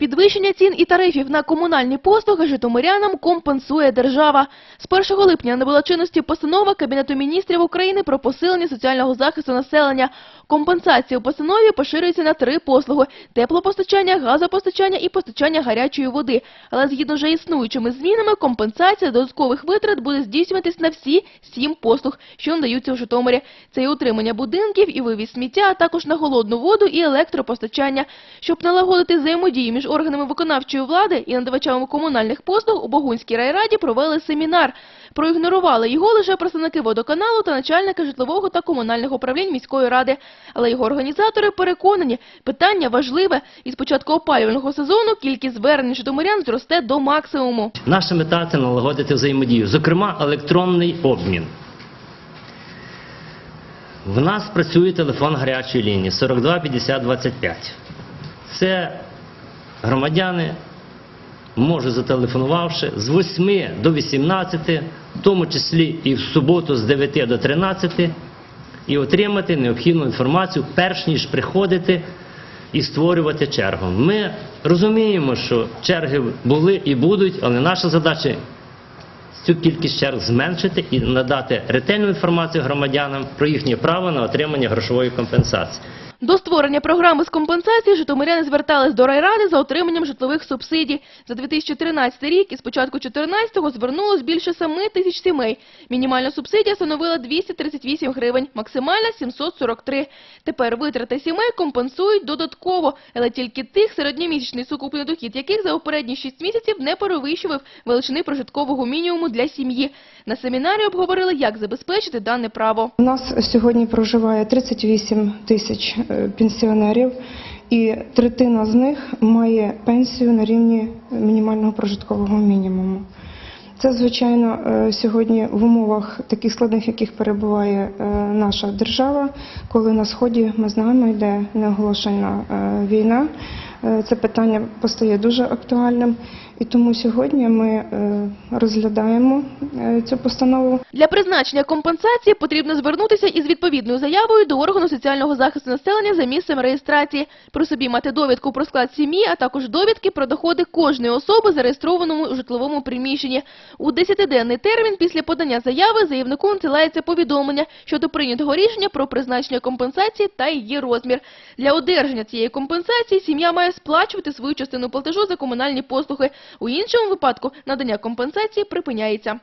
Підвищення цін і тарифів на комунальні послуги житомирянам компенсує держава. З 1 липня набула чинності постанова Кабінету міністрів України про посилення соціального захисту населення. Компенсація у постанові поширюється на три послуги – теплопостачання, газопостачання і постачання гарячої води. Але згідно вже існуючими змінами, компенсація додаткових витрат буде здійснюватись на всі сім послуг, що надаються у Житомирі. Це і утримання будинків, і вивіз сміття, а також на холодну воду і електропостачання. Щоб налагодити взаємодію між органами виконавчої влади і надавачами комунальних послуг, у Богунській райраді провели семінар. Проігнорували його лише представники водоканалу та начальника житлового та комунальних управлінь міської ради. Але його організатори переконані, питання важливе. І з початку опалювального сезону кількість звернень житомирян зросте до максимуму. Наша мета це налагодити взаємодію, зокрема електронний обмін. В нас працює телефон гарячої лінії 42 50 25. Це громадяни можуть зателефонувавши з 8 до 18, в тому числі і в суботу з 9 до 13, і отримати необхідну інформацію, перш ніж приходити і створювати чергу. Ми розуміємо, що черги були і будуть, але наша задача цю кількість черг зменшити і надати ретельну інформацію громадянам про їхнє право на отримання грошової компенсації. До створення програми з компенсації житомиряни звертались до райради за отриманням житлових субсидій. За 2013 рік і з початку 2014-го звернулось більше 7 тисяч сімей. Мінімальна субсидія становила 238 гривень, максимальна – 743. Тепер витрати сімей компенсують додатково, але тільки тих, середньомісячний сукупний дохід яких за попередні 6 місяців не перевищував величини прожиткового мінімуму для сім'ї. На семінарі обговорили, як забезпечити дане право. У нас сьогодні проживає 38 тисяч пенсіонерів, і третина з них має пенсію на рівні мінімального прожиткового мінімуму. Це, звичайно, е, сьогодні в умовах таких складних, яких перебуває е, наша держава, коли на сході ми знаємо, йде неоголошена е, війна. Е, Це питання постає дуже актуальним, і тому сьогодні ми е, розглядаємо е, цю постанову. Для призначення компенсації потрібно звернутися із відповідною заявою до органу соціального захисту населення за місцем реєстрації. При собі мати довідку про склад сім'ї, а також довідки про доходи кожної особи, зареєстрованому у житловому приміщенні. У 10-денний термін після подання заяви заявнику надсилається повідомлення щодо прийнятого рішення про призначення компенсації та її розмір. Для одержання цієї компенсації сім'я має сплачувати свою частину платежу за комунальні послуги. У іншому випадку надання компенсації припиняється.